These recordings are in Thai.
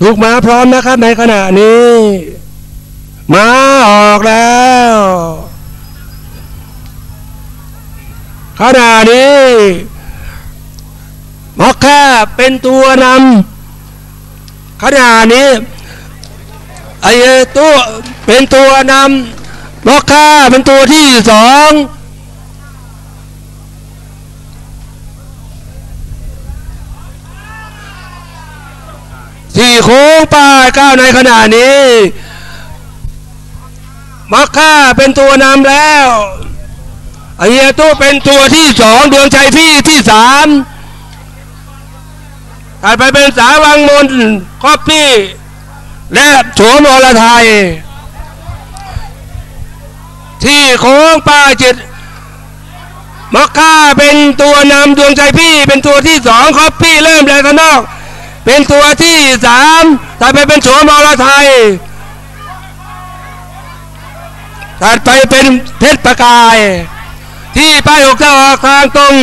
ถูกมาพร้อมนะครับ ในขณะนี้มาออกแล้ว ขณะนี้มอคค่าเป็นตัวนำขณะนี้ไอ้ตัวเป็นตัวนำมอคค่าเป็นตัวที่สอง สี่โค้งป้ายก้าวในขณะนี้มอคค่าเป็นตัวนำแล้วไอ้เหี้ยตู้เป็นตัวที่สองดวงใจพี่ที่สามถัดไปเป็นสาวังมนครอบพี่ และโฉมอรไทย ที่โค้งป้ายจิตมอคค่าเป็นตัวนำดวงใจพี่เป็นตัวที่สองครอบพี่เริ่มแรงข้างนอก เป็นตัวที่สามถัดไปเป็นโฉมอรไทยถัดไปเป็นเพชรประกาย ที่ป้ายหกจะออกทางตรง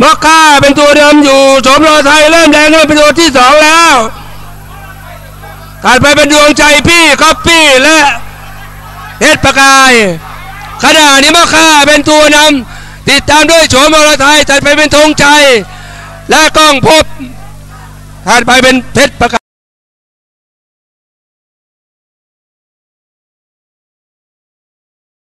มอคค่าเป็นตัวเดิมอยู่โฉมรไทยเริ่มแรงขึ้นเป็นตัวที่สองแล้วถัดไปเป็นดวงใจพี่คอปปี้และเพชรประกายขณะนี้มอคค่าเป็นตัวนำติดตามด้วยโฉมรไทยถัดไปเป็นธงใจ และกล้องพบ ขาดไปเป็นเพชรประกาย